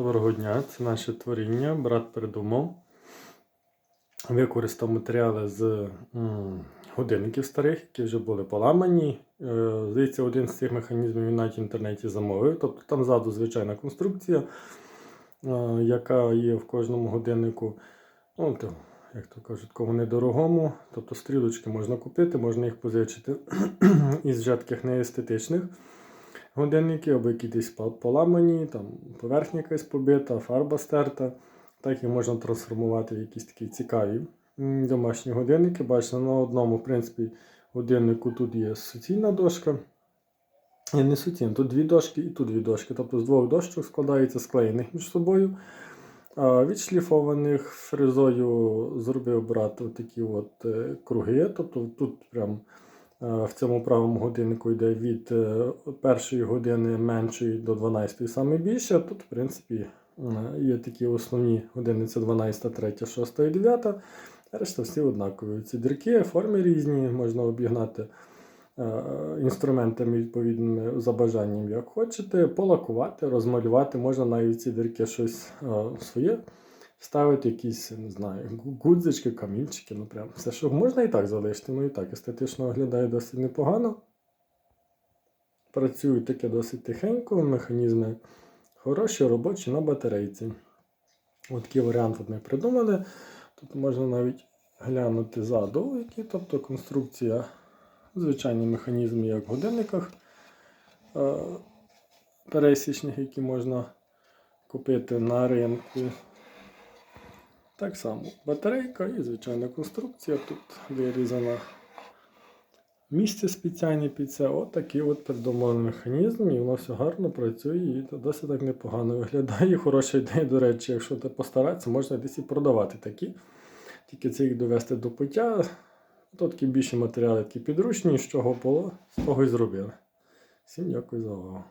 Доброго дня, це наше творіння. Брат придумав. Використав матеріали з годинників старих, які вже були поламані. Е, Здається, один з цих механізмів він навіть в інтернеті замовив. Тобто там ззаду звичайна конструкція, е, яка є в кожному годиннику. Ну, то, як то кажуть, кому недорогому. Тобто стрілочки можна купити, можна їх позичити із вже таких неестетичних годинники, або які десь поламані, там поверхня якась побита, фарба стерта. Так їх можна трансформувати в якісь такі цікаві домашні годинники. Бачите, на одному, в принципі, годиннику тут є суцільна дошка. Ні, не суцільна, тут дві дошки і тут дві дошки. Тобто з двох дошок складається склеєних між собою. Відшліфованих фрезою зробив брат такі от е, круги. Тобто тут прям е, в цьому правому годиннику йде від е, першої години меншої до 12 саме більше. Тут, в принципі, е, є такі основні години: це 12, 3, 6 і 9. Решта всі однакові. Ці дірки, форми різні, можна обігнати е, інструментами відповідними за бажанням, як хочете, полакувати, розмалювати, можна навіть ці дірки щось е, своє ставити, якісь, не знаю, гу- гудзички, камінчики, ну прям все, що можна і так залишити, ну і так естетично виглядає досить непогано. Працюють таке досить тихенько, механізми хороші, робочі на батарейці. От такий варіант ми придумали. Тут можна навіть глянути ззаду, які, тобто конструкція, звичайний механізм, як в годинниках е, пересічних, які можна купити на ринку. Так само батарейка і звичайна конструкція. Тут вирізана місце спеціальне під це. От от придуманий механізм, і воно все гарно працює і досить так непогано виглядає. Хороша ідея, до речі, якщо ти постаратися, можна десь і продавати такі. Тільки це їх довести до пиття. Тут такі більші матеріали, такі підручні, з чого було, з того і зробили. Всім дякую за увагу.